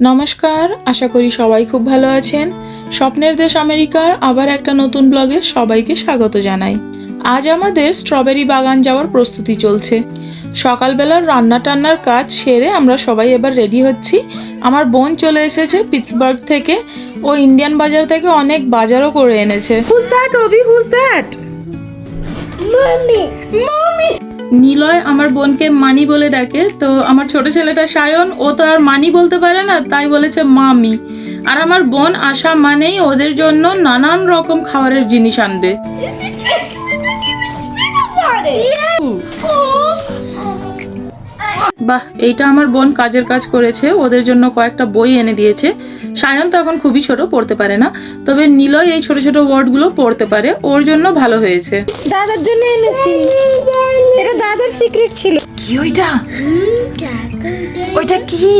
নমস্কার আশা করি সবাই খুব ভালো আছেন। স্বপ্নের দেশ আমেরিকার আবার একটা নতুন ব্লগে সবাইকে স্বাগত জানাই। আজ আমাদের স্ট্রবেরি বাগান যাওয়ার প্রস্তুতি চলছে। সকালবেলার রান্না টান্নার কাজ সেরে আমরা সবাই এবার রেডি হচ্ছি। আমার বোন চলে এসেছে পিটসবার্গ থেকে। ও ইন্ডিয়ান বাজার থেকে অনেক বাজারও করে এনেছে। Who's that Abhi who's that Mommy. মামি নিলয় আমার বোনকে মানি বলে ডাকে। তো আমার ছোট ছেলেটা সায়ন, ও তো আর মানি বলতে পারে না, তাই বলেছে মামি। আর আমার বোন আসা মানেই ওদের জন্য নানান রকম খাবারের জিনিস আনবে। বাহ, এইটা আমার বোন কাজের কাজ করেছে, ওদের জন্য কয়েকটা বই এনে দিয়েছে। সায়ন তো এখন খুবই ছোট পড়তে পারে না। তবে নিলয় এই ছোট ছোট ওয়ার্ডগুলো পড়তে পারে ওর জন্য ভালো হয়েছে। দাদার জন্য এনেছি। এটা দাদার সিক্রেট ছিল। কি ওইটা? ওইটা কি.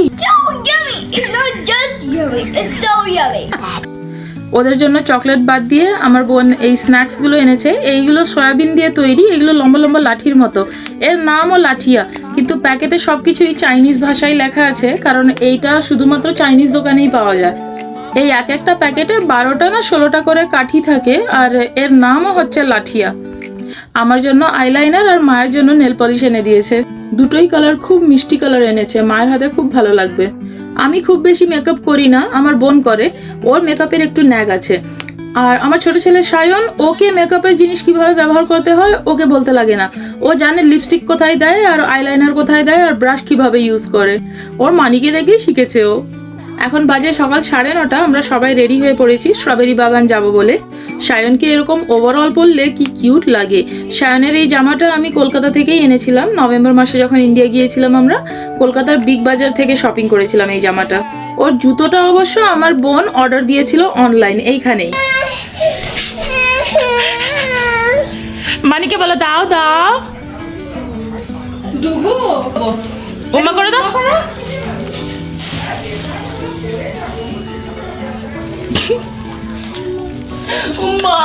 ওদের জন্য চকলেট বাদ দিয়ে আমার বোন এই স্ন্যাক্সগুলো এনেছে। এইগুলো সয়াবিন দিয়ে তৈরি এগুলো লম্বা লম্বা লাঠির মতো। এর নামও লাঠিয়া। প্যাকেটে সব কিছুই চাইনিজ ভাষায় লেখা আছে, কারণ এইটা শুধুমাত্র চাইনিজ দোকানেই পাওয়া যায়। এই এক একটা প্যাকেটে বারোটা না ষোলোটা করে কাঠি থাকে, আর এর নামও হচ্ছে লাঠিয়া। আমার জন্য আইলাইনার আর মায়ের জন্য নেল পলিশ এনে দিয়েছে। দুটোই কালার খুব মিষ্টি কালার এনেছে, মায়ের হাতে খুব ভালো লাগবে। আমি খুব বেশি মেকআপ করি না, আমার বোন করে, ওর মেকআপের একটু ন্যাগ আছে। আর আমার ছোট ছেলে সায়ন, ওকে মেকআপের জিনিস কীভাবে ব্যবহার করতে হয়, ওকে বলতে লাগে না। ও জানে লিপস্টিক কোথায় দেয় আর আইলাইনার কোথায় দেয় আর ব্রাশ কীভাবে ইউজ করে। ওর মানিকে দেখে শিখেছে ও। এখন বাজে সকাল সাড়ে নটা আমরা সবাই রেডি হয়ে পড়েছি স্ট্রবেরি বাগান যাব বলে। সায়নকে এরকম ওভারঅল পরলে কি কিউট লাগে। সায়নের এই জামাটা আমি কলকাতা থেকেই এনেছিলাম নভেম্বর মাসে যখন ইন্ডিয়া গিয়েছিলাম আমরা কলকাতার বিগ বাজার থেকে শপিং করেছিলাম এই জামাটা। ওর জুতোটা অবশ্য আমার বোন অর্ডার দিয়েছিল অনলাইন এইখানেই। মানিকে বলো দাও দাও। দুবো। ওমা করে দাও। মা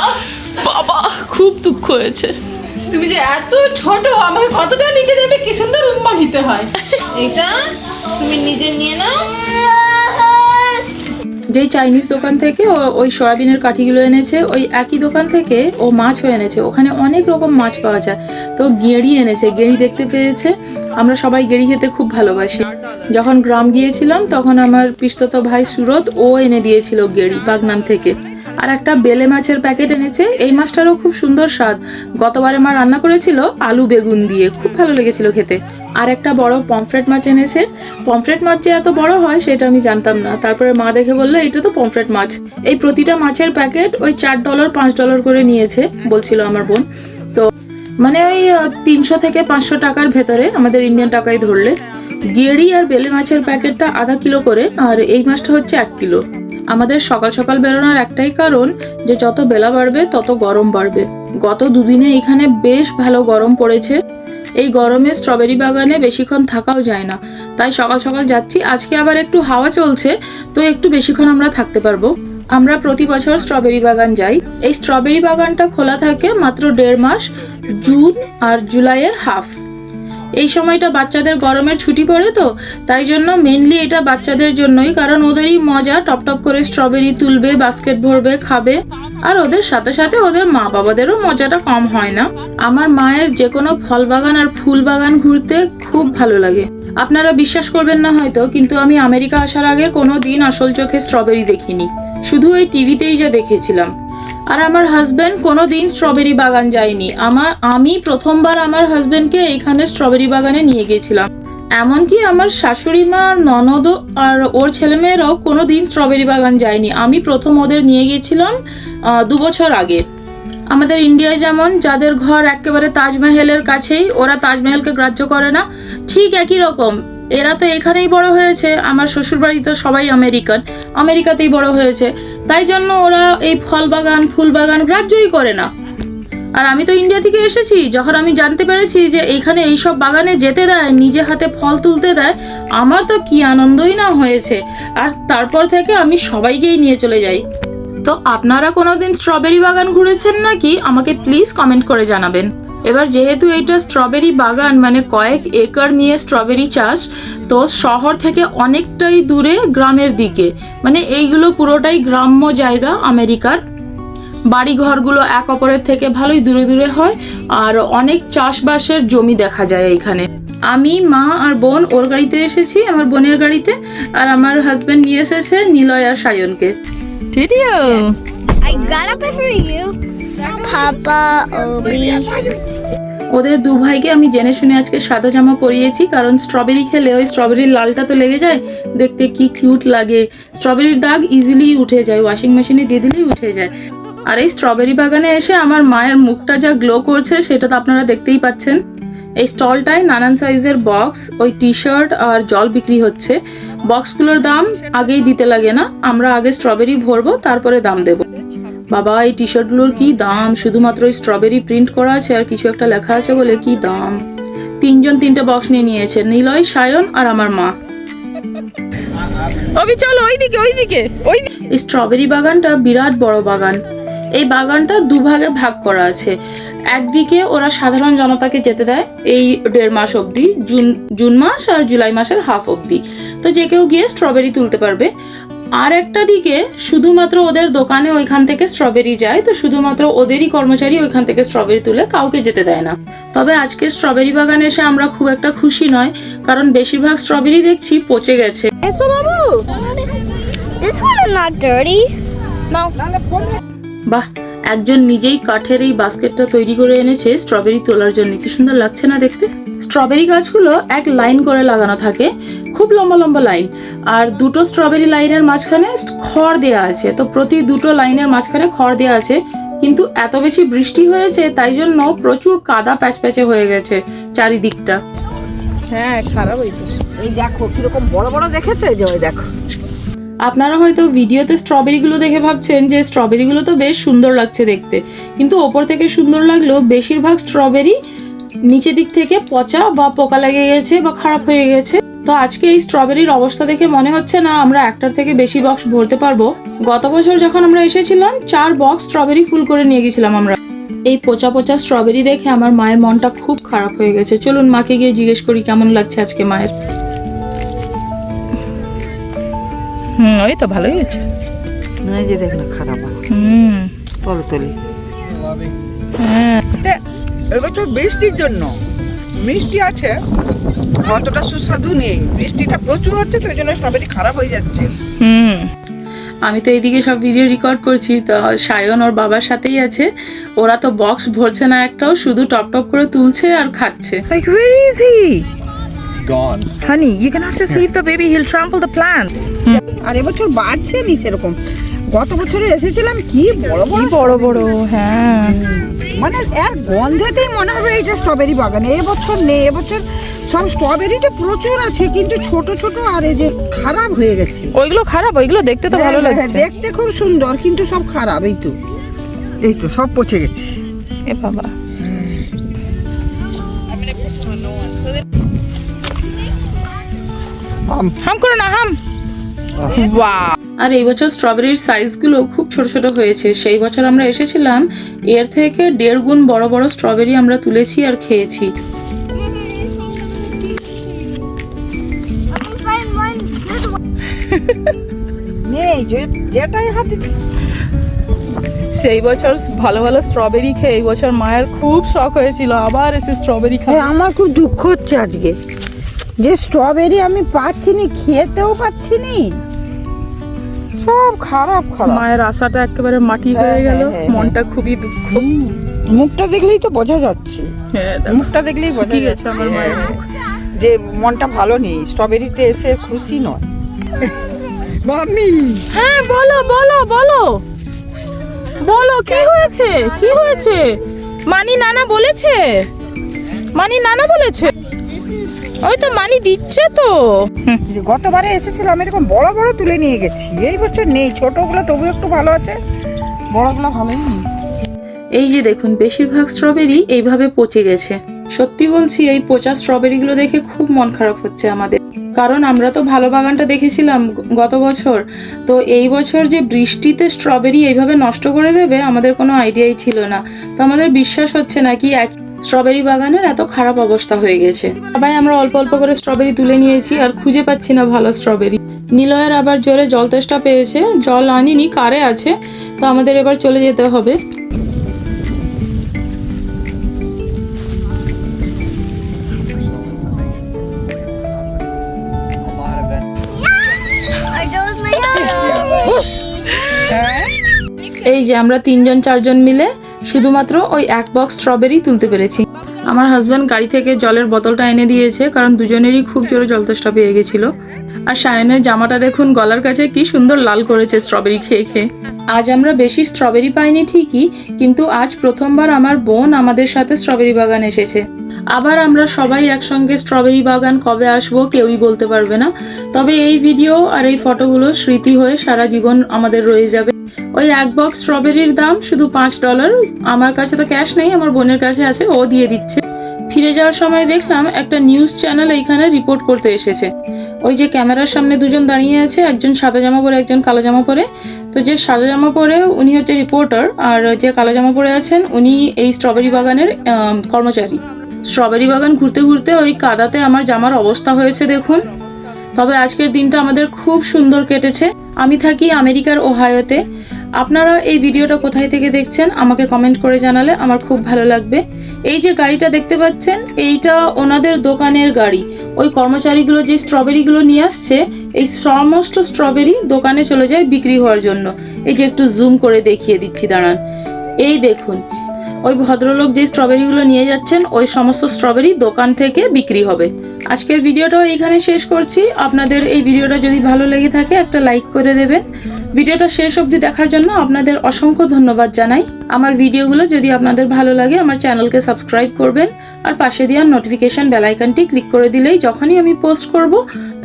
বাবা খুব দুঃখ হয়েছে। তুমি যে এত ছোট আমাকে কতটা নিচে দেবে কি সুন্দর উম্মা নিতে হয়। এটা তুমি নিজে নিয়ে নাও। যেই চাইনিজ দোকান থেকে ও ওই সয়াবিনের কাঠিগুলো এনেছে ওই একই দোকান থেকে ও মাছও এনেছে। ওখানে অনেক রকম মাছ পাওয়া যায়। তো গেঁড়ি এনেছে। গেঁড়ি দেখতে পেয়েছে। আমরা সবাই গেঁড়ি খেতে খুব ভালোবাসি। যখন গ্রাম গিয়েছিলাম, তখন আমার পিস্তত ভাই সুরত, ও এনে দিয়েছিল গেঁড়ি বাগনান থেকে। আর একটা বেলে মাছের প্যাকেট এনেছে, এই মাছটারও খুব সুন্দর স্বাদ। গতবারে মা রান্না করেছিল আলু বেগুন দিয়ে, খুব ভালো লেগেছিল খেতে। আর একটা বড় পমফ্রেট মাছ এনেছে। পমফ্রেট মাছ যে এত বড় হয়, সেটা আমি জানতাম না। তারপরে মা দেখে বলল, এটা তো পমফ্রেট মাছ। এই প্রতিটা মাছের প্যাকেট ওই চার ডলার, পাঁচ ডলার করে নিয়েছে, বলছিল আমার বোন। তো মানে ওই তিনশো থেকে পাঁচশো টাকার ভেতরে আমাদের ইন্ডিয়ান টাকায় ধরলে। গেড়ি আর বেলে মাছের প্যাকেটটা আধা কিলো করে, আর এই মাছটা হচ্ছে এক কিলো। আমাদের সকাল সকাল বেরোনোর একটাই কারণ যে যত বেলা বাড়বে, তত গরম বাড়বে। গত দুদিনে এখানে বেশ ভালো গরম পড়েছে। এই গরমে স্ট্রবেরি বাগানে বেশিক্ষণ থাকাও যায় না। তাই সকাল সকাল যাচ্ছি। আজকে আবার একটু হাওয়া চলছে, তো একটু বেশিক্ষণ আমরা থাকতে পারব। আমরা প্রতি বছর স্ট্রবেরি বাগান যাই। এই স্ট্রবেরি বাগানটা খোলা থাকে মাত্র দেড় মাস, জুন আর জুলাইয়ের হাফ। এই সময়টা বাচ্চাদের গরমের ছুটি পড়ে তো, তাই জন্য মেনলি এটা বাচ্চাদের জন্যই, কারণ ওদেরই মজা, টপ টপ করে স্ট্রবেরি তুলবে বাস্কেট ভরবে, খাবে। আর ওদের সাথে সাথে ওদের মা বাবাদেরও মজাটা কম হয় না। আমার মায়ের যে কোনো ফল বাগান আর ফুল বাগান ঘুরতে খুব ভালো লাগে। আপনারা বিশ্বাস করবেন না হয়তো, কিন্তু আমি আমেরিকা আসার আগে কোনো দিন আসল চোখে স্ট্রবেরি দেখিনি। শুধু ওই টিভিতেই যা দেখেছিলাম। আর আমার হাজব্যান্ড কোনো দিন স্ট্রবেরি বাগান যায়নি। আমার, আমি প্রথমবার আমার হাজব্যান্ডকে এইখানে স্ট্রবেরি বাগানে নিয়ে গিয়েছিলাম। এমনকি আমার শাশুড়ি মা ননদ আর ওর ছেলেমেয়েরাও কোনো দিন স্ট্রবেরি বাগান যায়নি। আমি প্রথম ওদের নিয়ে গিয়েছিলাম দু বছর আগে। আমাদের ইন্ডিয়ায় যেমন যাদের ঘর একেবারে তাজমহলের কাছেই, ওরা তাজমহলকে গ্রাহ্য করে না। ঠিক একই রকম, এরা তো এখানেই বড় হয়েছে। আমার শ্বশুরবাড়ি তো সবাই আমেরিকান, আমেরিকাতেই বড় হয়েছে। তাই জন্য ওরা এই ফল বাগান ফুল বাগান গ্রাহ্যই করে না। আর আমি তো ইন্ডিয়া থেকে এসেছি, যখন আমি জানতে পেরেছি যে এইখানে এইসব বাগানে যেতে দেয়, নিজে হাতে ফল তুলতে দেয়, আমার তো কি আনন্দই না হয়েছে। আর তারপর থেকে আমি সবাইকেই নিয়ে চলে যাই। তো আপনারা কোনোদিন স্ট্রবেরি বাগান ঘুরেছেন নাকি? আমাকে প্লিজ কমেন্ট করে জানাবেন। এবার যেহেতু এটা স্ট্রবেরি বাগান মানে কয়েক একর নিয়ে স্ট্রবেরি চাষ তো শহর থেকে অনেকটাই দূরে গ্রামের দিকে। মানে এইগুলো পুরোটাই গ্রাম্য জায়গা আমেরিকার। বাড়ি ঘরগুলো এক অপরের থেকে ভালোই দূরে দূরে হয় আর অনেক চাষবাসের জমি দেখা যায় এইখানে। আমি মা আর বোন ওর গাড়িতে এসেছি আমার বোনের গাড়িতে আর আমার হাজবেন্ড নিয়ে এসেছে নিলয় আর সায়নকে। টিডিও I got up for you. Obi. ওদের দু ভাইকে আমি জেনে শুনে আজকে সাদা জামা পরিয়েছি, কারণ স্ট্রবেরি খেলে ওই স্ট্রবেরির লালটা তো লেগে যায়, দেখতে কি কিউট লাগে। স্ট্রবেরির দাগ ইজিলি উঠে যায় ওয়াশিং মেশিনে দিয়ে দিলেই উঠে যায়। আর এই স্ট্রবেরি বাগানে এসে আমার মায়ের মুখটা যা গ্লো করছে, সেটা তো আপনারা দেখতেই পাচ্ছেন। এই স্টলটায় নানান সাইজের বক্স ওই টি শার্ট আর জল বিক্রি হচ্ছে। বক্সগুলোর দাম আগেই দিতে লাগে না, আমরা আগে স্ট্রবেরি ভরবো, তারপরে দাম দেবো। বাবা এই টি শার্টগুলোর কি দাম? শুধুমাত্র ওই স্ট্রবেরি প্রিন্ট করা আছে আর কিছু একটা লেখা আছে বলে কি দাম? তিনজন তিনটে বক্স নিয়ে নিয়েছে নিলয় সায়ন আর আমার মা। অবি চলো ওইদিকে ওইদিকে ওই স্ট্রবেরি বাগানটা বিরাট বড় বাগান। এই বাগানটা দুভাগে ভাগ করা আছে। একদিকে ওরা সাধারণ জনতাকে যেতে দেয় এই দেড় মাস অবধি জুন জুন মাস আর জুলাই মাসের হাফ অবধি। তো যে কেউ গিয়ে স্ট্রবেরি তুলতে পারবে। আর একটা দিকে শুধুমাত্র ওদের দোকানে ওইখান থেকে স্ট্রবেরি যায় তো শুধুমাত্র ওদেরই কর্মচারী ওইখান থেকে স্ট্রবেরি তুলে কাউকে যেতে দেয় না। তবে আজকে স্ট্রবেরি বাগানে এসে আমরা খুব একটা খুশি নয় কারণ বেশিরভাগ স্ট্রবেরি দেখছি পচে গেছে। বাবু! বাহ একজন নিজেই কাঠের এই বাস্কেটটা তৈরি করে এনেছে স্ট্রবেরি তোলার জন্য। কি সুন্দর লাগছে না দেখতে? স্ট্রবেরি গাছগুলো এক লাইন করে লাগানো থাকে খুব লম্বা লম্বা লাইন। আর দুটো স্ট্রবেরি লাইনের মাঝখানে খড় দেওয়া আছে তো প্রতি দুটো লাইনের মাঝখানে খড় দেওয়া আছে। কিন্তু এত বেশি বৃষ্টি হয়েছে তাই জন্য প্রচুর কাদা প্যাচপ্যাচে হয়ে গেছে চারিদিকটা। হ্যাঁ খারাপ এই দেখো কীরকম বড় বড় দেখেছ? এই যে ওই দেখো। আপনারা হয়তো ভিডিওতে স্ট্রবেরিগুলো দেখে ভাবছেন যে স্ট্রবেরিগুলো তো বেশ সুন্দর লাগছে দেখতে। কিন্তু ওপর থেকে সুন্দর লাগলেও বেশিরভাগ স্ট্রবেরি নিচে দিক থেকে পচা বা পোকা লেগে গেছে বা খারাপ হয়ে গেছে। তো আজকে এই স্ট্রবেরির অবস্থা দেখে মনে হচ্ছে না আমরা একটার থেকে বেশি বক্স ভরতে পারব। গত বছর যখন আমরা এসেছিলাম চার বক্স স্ট্রবেরি ফুল করে নিয়ে গেছিলাম আমরা। এই পচা পচা স্ট্রবেরি দেখে আমার মায়ের মনটা খুব খারাপ হয়ে গেছে। চলুন মাকে গিয়ে জিজ্ঞেস করি কেমন লাগছে আজকে মায়ের? হুম ওই তো ভালোই হয়েছে। এই যে দেখ না খারাপ। হুম। তলে তলে হ্যাঁ। এবছর বৃষ্টির জন্য মিষ্টি আছে অতটা সুস্বাদু নেই বৃষ্টিটা প্রচুর হচ্ছে তো ওই জন্য স্ট্রবেরি খারাপ হয়ে যাচ্ছে হুম আমি তো এইদিকে সব ভিডিও রেকর্ড করছি তো সায়ন ওর বাবার সাথেই আছে ওরা তো বক্স ভরছে না একটাও শুধু টপ টপ করে তুলছে আর খাচ্ছে Like, where is he? gone. Honey, you cannot just leave the baby. He'll trample the plant. আর এবছর বাড়ছে নি সেরকম গত বছরে এসেছিলাম কি বড় বড় বড় বড় হ্যাঁ। মানে এর গন্ধেতেই মনে হবে এইটা স্ট্রবেরি বাগানে। এবছর নেই এবছর সব স্ট্রবেরি তো প্রচুর আছে কিন্তু ছোট ছোট আর এই যে খারাপ হয়ে গেছে। ওইগুলো খারাপ ওইগুলো দেখতে তো ভালো হ্যাঁ, হ্যাঁ, লাগছে। দেখতে খুব সুন্দর কিন্তু সব খারাপ এই তো। এই তো সব পচে গেছে। এ বাবা। হাম করো না হাম। বাহ। আর এই বছর স্ট্রবেরির সাইজগুলো খুব ছোট ছোট হয়েছে। সেই বছর আমরা এসেছিলাম এর থেকে দেড় গুণ বড় বড় স্ট্রবেরি আমরা তুলেছি আর খেয়েছি। সেই বছর ভালো ভালো স্ট্রবেরি খেয়ে এই বছর মায়ের খুব শখ হয়েছিল আবার এসে স্ট্রবেরি খাওয়া আমার খুব দুঃখ হচ্ছে আজকে। যে স্ট্রবেরি আমি পাচ্ছি নি খেতেও পাচ্ছি নি। সব খারাপ খারাপ। মায়ের আশাটা একেবারে মাটি হ্যাঁ, হয়ে গেল হ্যাঁ, হ্যাঁ, মনটা খুবই দুঃখ। মুখটা দেখলেই তো বোঝা যাচ্ছে। হ্যাঁ মুখটা দেখলেই বোঝা গেছে আমার মায়ের মুখ। যে মনটা ভালো নেই স্ট্রবেরিতে এসে খুশি নয়। মাম্মি! হ্যাঁ বলো বলো বলো। বলো কি হয়েছে? কি হয়েছে? মানি নানা বলেছে? মানি নানা বলেছে? ওই তো মানি দিচ্ছে তো। গতবারে এসেছিলাম এরকম বড় বড় তুলে নিয়ে গেছি। এই বছর নেই ছোটগুলো তবু একটু ভালো আছে। বড়গুলো ভালোই নেই। এই যে দেখুন বেশিরভাগ স্ট্রবেরি এইভাবে পচে গেছে। সত্যি বলছি এই পচা স্ট্রবেরিগুলো দেখে খুব মন খারাপ হচ্ছে আমাদের। কারণ আমরা তো ভালো বাগানটা দেখেছিলাম গত বছর। তো এই বছর যে বৃষ্টিতে স্ট্রবেরি এইভাবে নষ্ট করে দেবে আমাদের কোনো আইডিয়াই ছিল না। তো আমাদের বিশ্বাস হচ্ছে না কি এক স্ট্রবেরি বাগানের এত খারাপ অবস্থা হয়ে গেছে সবাই আমরা অল্প অল্প করে স্ট্রবেরি তুলে নিয়েছি আর খুঁজে পাচ্ছি না ভালো স্ট্রবেরি নিলয়ের আবার জোরে জল তেষ্টা পেয়েছে জল আনিনি কারে আছে তো আমাদের এবার চলে যেতে হবে? এই যে আমরা তিনজন চারজন মিলে শুধুমাত্র ওই এক বক্স স্ট্রবেরি তুলতে পেরেছি। আমার হাজব্যান্ড গাড়ি থেকে জলের বোতলটা এনে দিয়েছে, কারণ দুজনেরই খুব জোরে জল তেষ্টা পেয়ে গেছিল। আর সায়নের জামাটা দেখুন, গলার কাছে কি সুন্দর লাল করেছে স্ট্রবেরি খেয়ে খেয়ে। আজ আমরা বেশি স্ট্রবেরি পাইনি ঠিকই, কিন্তু আজ প্রথমবার আমার বোন আমাদের সাথে স্ট্রবেরি বাগান এসেছে। আবার আমরা সবাই একসঙ্গে স্ট্রবেরি বাগান কবে আসব কেউই বলতে পারবে না। তবে এই ভিডিও আর এই ফটোগুলো স্মৃতি হয়ে সারা জীবন আমাদের রয়ে যাবে। ওই এক বক্স স্ট্রবেরির দাম শুধু পাঁচ ডলার আমার কাছে তো ক্যাশ নেই, আমার বোনের কাছে আছে, ও দিয়ে দিচ্ছে। ফিরে যাওয়ার সময় দেখলাম একটা নিউজ চ্যানেল এইখানে রিপোর্ট করতে এসেছে। ওই যে ক্যামেরার সামনে দুজন দাঁড়িয়ে আছে, একজন সাদা জামা পরে, একজন কালো জামা পরে। তো যে সাদা জামা পরে উনি হচ্ছে রিপোর্টার আর যে কালো জামা পরে আছেন উনি এই স্ট্রবেরি বাগানের কর্মচারী। স্ট্রবেরি বাগান ঘুরতে ঘুরতে ওই কাদাতে আমার জামার অবস্থা হয়েছে দেখুন। তবে আজকের দিনটা আমাদের খুব সুন্দর কেটেছে। আমি থাকি আমেরিকার ওহায়োতে। আপনারা এই ভিডিওটা কোথায় থেকে দেখছেন আমাকে কমেন্ট করে জানালে আমার খুব ভালো লাগবে। এই যে গাড়িটা দেখতে পাচ্ছেন, এইটা ওনাদের দোকানের গাড়ি। ওই কর্মচারীগুলো যে স্ট্রবেরিগুলো নিয়ে আসছে, এই সমস্ত স্ট্রবেরি দোকানে চলে যায় বিক্রি হওয়ার জন্য। এই যে একটু জুম করে দেখিয়ে দিচ্ছি, দাঁড়ান। এই দেখুন ওই ভদ্রলোক যে স্ট্রবেরিগুলো নিয়ে যাচ্ছেন, ওই সমস্ত স্ট্রবেরি দোকান থেকে বিক্রি হবে। আজকের ভিডিওটাও এইখানে শেষ করছি। আপনাদের এই ভিডিওটা যদি ভালো লেগে থাকে, একটা লাইক করে দেবেন। ভিডিওটা শেষ অবধি দেখার জন্য আপনাদের অসংখ্য ধন্যবাদ জানাই। আমার ভিডিওগুলো যদি আপনাদের ভালো লাগে, আমার চ্যানেলকে সাবস্ক্রাইব করবেন আর পাশে দেওয়ার নোটিফিকেশন বেলাইকনটি ক্লিক করে দিলেই যখনই আমি পোস্ট করব,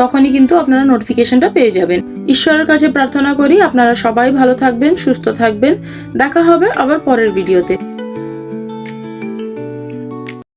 তখনই কিন্তু আপনারা নোটিফিকেশানটা পেয়ে যাবেন। ঈশ্বরের কাছে প্রার্থনা করি, আপনারা সবাই ভালো থাকবেন, সুস্থ থাকবেন। দেখা হবে আবার পরের ভিডিওতে।